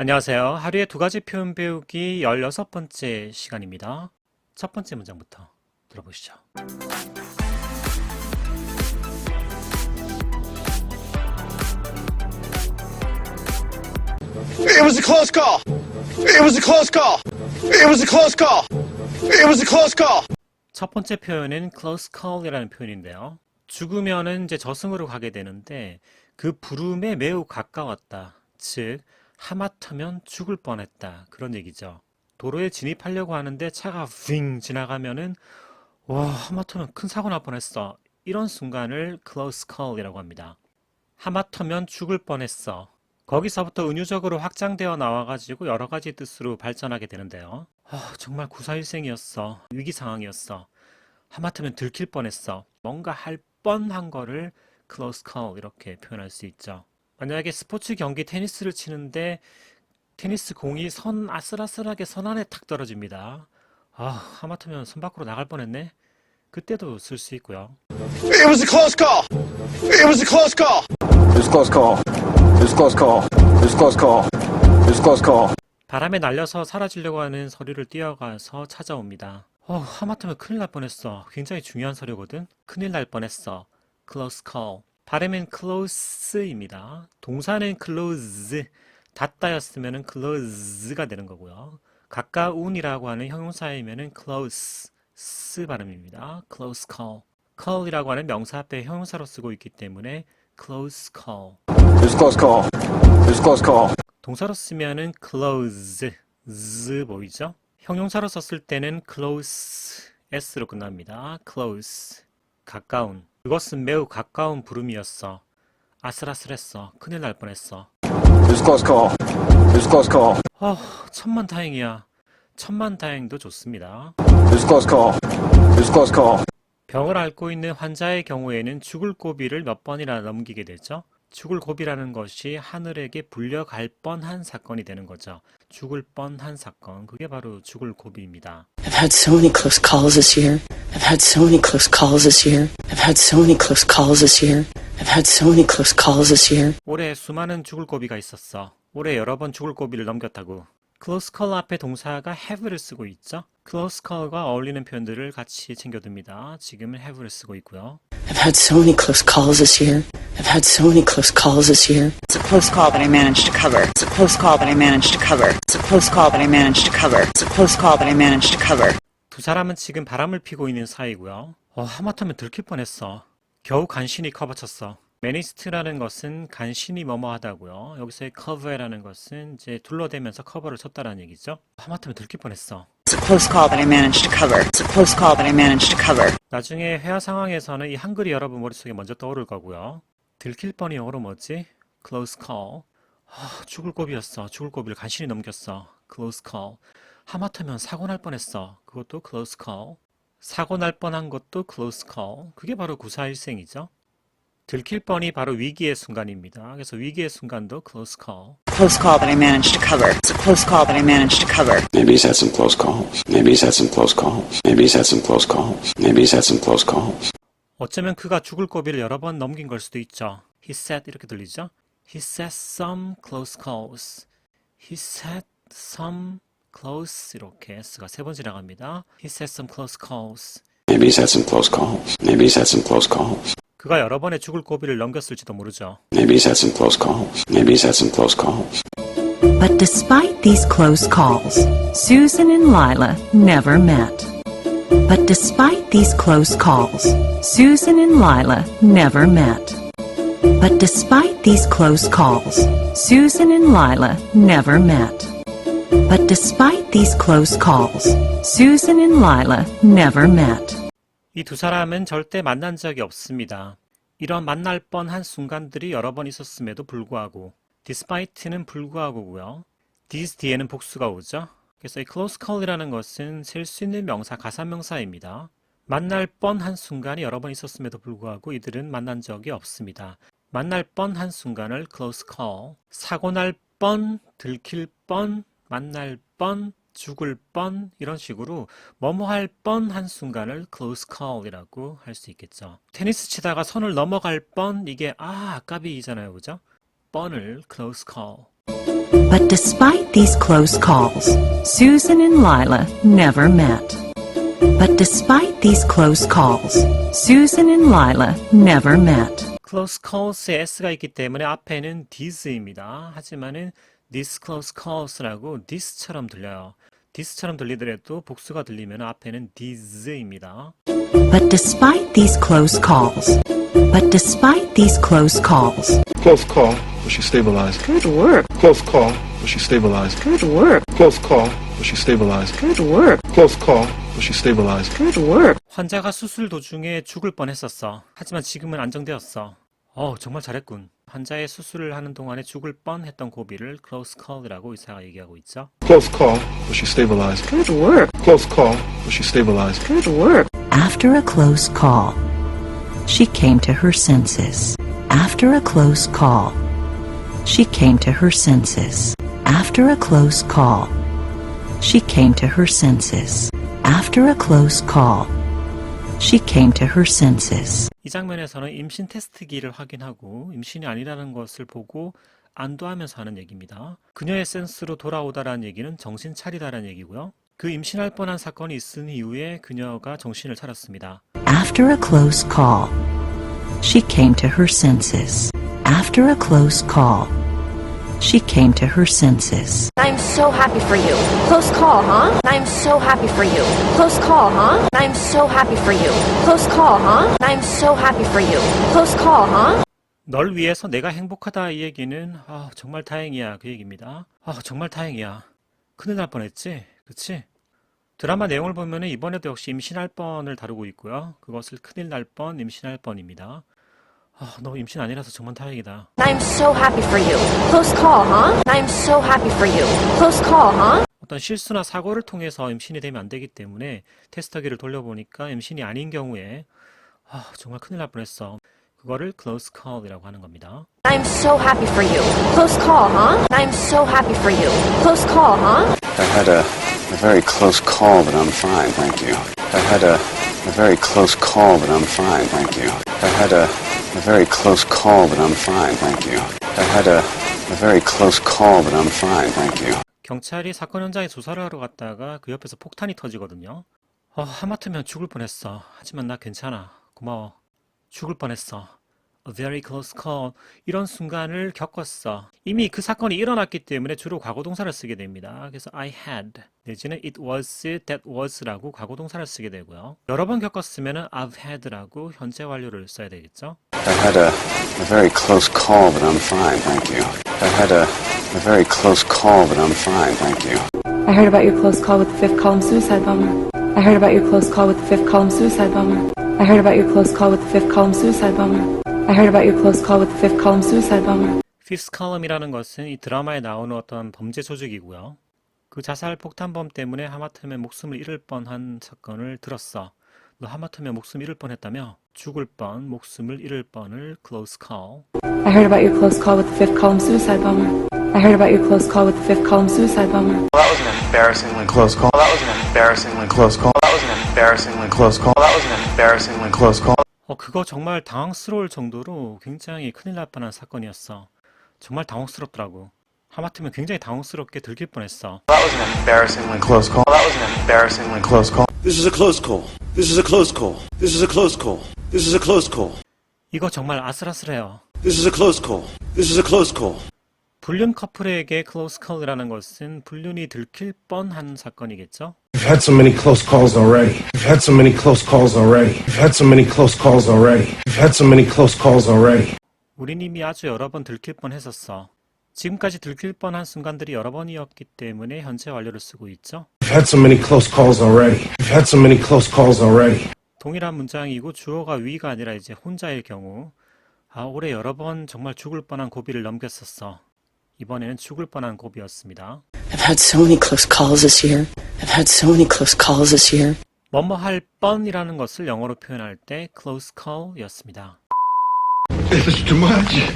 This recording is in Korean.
안녕하세요. 하루에 두 가지 표현 배우기 16번째 시간입니다. 첫 번째 문장부터 들어보시죠. It was a close call. It was a close call. It was a close call. It was a close call. 첫 번째 표현은 close call이라는 표현인데요. 죽으면은 이제 저승으로 가게 되는데 그 부름에 매우 가까웠다. 즉 하마터면 죽을 뻔했다. 그런 얘기죠. 도로에 진입하려고 하는데 차가 윙 지나가면은 와 하마터면 큰 사고 날 뻔했어. 이런 순간을 close call이라고 합니다. 하마터면 죽을 뻔했어. 거기서부터 은유적으로 확장되어 나와가지고 여러 가지 뜻으로 발전하게 되는데요. 아, 정말 구사일생이었어. 위기 상황이었어. 하마터면 들킬 뻔했어. 뭔가 할 뻔한 거를 close call 이렇게 표현할 수 있죠. 만약에 스포츠 경기 테니스를 치는데 테니스 공이 선 아슬아슬하게 선 안에 탁 떨어집니다. 아, 하마터면 선 밖으로 나갈 뻔했네. 그때도 쓸 수 있고요. It was a close call. It was a close call. It was a close call. It was a close call. It was a close call. It was a close call. 바람에 날려서 사라지려고 하는 서류를 뛰어가서 찾아옵니다. 어, 하마터면 큰일 날 뻔했어. 굉장히 중요한 서류거든. 큰일 날 뻔했어. close call. 발음은 close입니다. 동사는 close, 닫다였으면 close가 되는 거고요. 가까운이라고 하는 형용사이면은 close, 스 발음입니다. close call. call이라고 하는 명사 앞에 형용사로 쓰고 있기 때문에 close call. Close call. Close call. 동사로 쓰면은 close, z 보이죠? 형용사로 썼을 때는 close, s로 끝납니다. close, 가까운. 그것은 매우 가까운 부름이었어. 아슬아슬했어. 큰일 날 뻔했어. 아, 천만 다행이야. 천만 다행도 좋습니다. 병을 앓고 있는 환자의 경우에는 죽을 고비를 몇 번이나 넘기게 되죠. 죽을 고비라는 것이 하늘에게 불려갈 뻔한 사건이 되는 거죠. 죽을 뻔한 사건. 그게 바로 죽을 고비입니다. I've had so many close calls this year. I've had so many close calls this year. I've had so many close calls this year. I've had so many close calls this year. 올해 수많은 죽을 고비가 있었어. 올해 여러 번 죽을 고비를 넘겼다고. Close call 앞에 동사가 have를 쓰고 있죠. close call과 어울리는 표현들을 같이 챙겨둡니다. 지금은 have를 쓰고 있고요. I've had so many close calls this year. I've had so many close calls this year. It's a close call, but I managed to cover. It's a close call, but I managed to cover. It's a close call, but I managed to cover. It's a close call, but I managed to cover. 두 사람은 지금 바람을 피고 있는 사이고요. 어, 하마터면 들킬 뻔했어. 겨우 간신히 커버쳤어. 매니스트라는 것은 간신히 뭐뭐하다고요. 여기서의 cover라는 것은 이제 둘러대면서 커버를 쳤다라는 얘기죠. 하마터면 들킬 뻔했어. It's a close call, but I managed to cover. It's a close call, but I managed to cover. 나중에 회화 상황에서는 이 한글이 여러분 머릿속에 먼저 떠오를 거고요. 들킬 뻔이 영어로 뭐지? close call. 아, 죽을 고비였어. 죽을 고비를 간신히 넘겼어. close call. 하마터면 사고 날 뻔했어. 그것도 close call. 사고 날 뻔한 것도 close call. 그게 바로 구사일생이죠. 들킬 뻔이 바로 위기의 순간입니다. 그래서 위기의 순간도 close call. Close call, but I managed to cover. It's a close call, but I managed to cover. Maybe he's had some close calls. Maybe he's had some close calls. Maybe he's had some close calls. Maybe he's had some close calls. 어쩌면 그가 죽을 고비를 여러 번 넘긴 걸 수도 있죠. He said 이렇게 들리죠? He said some close calls. He said some close 이렇게 s가 세 번 지나갑니다. He said some close calls. Maybe he's had some close calls. Maybe he's had some close calls. 그가 여러 번의 죽을 고비를 넘겼을지도 모르죠. Maybe he's had some close calls. Maybe he's had some close calls. But despite these close calls, Susan and Lila never met. But despite these close calls, Susan and Lila never met. But despite these close calls, Susan and Lila never met. But despite these close calls, Susan and Lila never met. 이 두 사람은 절대 만난 적이 없습니다. 이런 만날 뻔한 순간들이 여러 번 있었음에도 불구하고 despite는 불구하고고요. these 뒤에는 복수가 오죠. 그래서 이 close call이라는 것은 셀 수 있는 명사 가사명사입니다. 만날 뻔한 순간이 여러 번 있었음에도 불구하고 이들은 만난 적이 없습니다. 만날 뻔한 순간을 close call, 사고 날 뻔, 들킬 뻔, 만날 뻔, 죽을 뻔 이런 식으로 뭐뭐 할 뻔한 순간을 close call이라고 할 수 있겠죠. 테니스 치다가 선을 넘어갈 뻔 이게 아 아까비잖아요, 그죠? 뻔을 close call. But despite these close calls, Susan and Lila never met. But despite these close calls, Susan and Lila never met. close calls에 s가 있기 때문에 앞에는 these입니다. 하지만은 this close calls라고 this처럼 들려요. this처럼 들리더라도 복수가 들리면 앞에는 these입니다. But despite these close calls, but despite these close calls, Close call, but she stabilized. Good work. Close call, but she stabilized. Good work. Close call, but she stabilized. Good work. Close call, but she stabilized. Good work. 환자가 수술 도중에 죽을 뻔했었어. 하지만 지금은 안정되었어. 어, 정말 잘했군. 환자의 수술을 하는 동안에 죽을 뻔했던 고비를 close call이라고 의사가 얘기하고 있죠. Close call, but she stabilized. Good work. Close call, but she stabilized. Good work. after a close call, she came to her senses. After a close call, she came to her senses. After a close call, she came to her senses. After a close call, she came to her senses. 이 장면에서는 임신 테스트기를 확인하고 임신이 아니라는 것을 보고 안도하면서 하는 얘기입니다. 그녀의 센스로 돌아오다라는 얘기는 정신 차리다라는 얘기고요. 그 임신할 뻔한 사건이 있은 이후에 그녀가 정신을 차렸습니다. After a close call, she came to her senses. After a close call, she came to her senses. I'm so happy for you. Close call, huh? I'm so happy for you. Close call, huh? I'm so happy for you. Close call, huh? I'm so happy for you. Close call, huh? 널 위해서 내가 행복하다 이 얘기는 아, 정말 다행이야 그 얘기입니다. 아, 정말 다행이야. 큰일 날 뻔했지? 그치? 드라마 내용을 보면 이번에도 역시 임신할 뻔을 다루고 있고요. 그것을 큰일 날 뻔, 임신할 뻔입니다. 아, 너 임신 아니라서 정말 다행이다. I'm so happy for you. Close call, huh? I'm so happy for you. Close call, huh? 어떤 실수나 사고를 통해서 임신이 되면 안 되기 때문에 테스터기를 돌려보니까 임신이 아닌 경우에 아, 정말 큰일 날 뻔했어. 그거를 close call이라고 하는 겁니다. I'm so happy for you. Close call, huh? I'm so happy for you. Close call, huh? I had a, a very close call, but I'm fine, thank you. I had a, a very close call, but I'm fine, thank you. I had a, a very close call, but I'm fine, thank you. I had a, a very close call, but I'm fine, thank you. 경찰이 사건 현장에 조사를 하러 갔다가 그 옆에서 폭탄이 터지거든요. 어, 하마터면 죽을 뻔했어. 하지만 나 괜찮아. 고마워. 죽을 뻔했어. A very close call. 이런 순간을 겪었어. 이미 그 사건이 일어났기 때문에 주로 과거동사를 쓰게 됩니다. 그래서 I had 내지는 it was, that was라고 과거동사를 쓰게 되고요. 여러 번 겪었으면 I've had라고 현재 완료를 써야 되겠죠. I had a, a very close call, but I'm fine, thank you. I had a, a very close call, but I'm fine, thank you. I heard about your close call with the fifth column suicide bomber. I heard about your close call with the fifth column suicide bomber. I heard about your close call with the fifth column suicide bomber. I heard about your close call with the fifth column suicide bomber. 피스 컬럼이라는 것은 이 드라마에 나오는 어떤 범죄 조직이고요. 그 자살 폭탄범 때문에 하마터면 목숨을 잃을 뻔한 사건을 들었어. 너 하마터면 목숨 잃을 뻔했다며? 죽을 뻔, 목숨을 잃을 뻔을 close call. I heard about your close call with the fifth column suicide bomber. I heard about your close call with the fifth column suicide bomber. That was an embarrassingly close call. That was an embarrassingly close call. That was an embarrassingly close call. That was an embarrassingly close call. 어, 그거 정말 당황스러울 정도로 굉장히 큰일 날 뻔한 사건이었어. 정말 당황스럽더라고. 하마터면 굉장히 당황스럽게 들킬 뻔했어. That was an embarrassingly close call. That was an embarrassingly close call. This is a close call. This is a close call. This is a close call. This is a close call. 이거 정말 아슬아슬해요. This is a close call. This is a close call. 불륜 커플에게 close call이라는 것은 불륜이 들킬 뻔한 사건이겠죠? We've had so many close calls already. We've had so many close calls already. We've had so many close calls already. We've had so many close calls already. 우린 이미 아주 여러 번 들킬 뻔 했었어. 지금까지 들킬 뻔한 순간들이 여러 번이었기 때문에 현재 완료를 쓰고 있죠. We've had so many close calls already. We've had so many close calls already. 동일한 문장이고 주어가 위가 아니라 이제 혼자일 경우 아 올해 여러 번 정말 죽을 뻔한 고비를 넘겼었어. 이번에는 죽을 뻔한 고비였습니다. I've had so many close calls this year. I've had so many close calls this year. 뭐뭐 할 뻔이라는 것을 영어로 표현할 때 close call이었습니다. This is too much.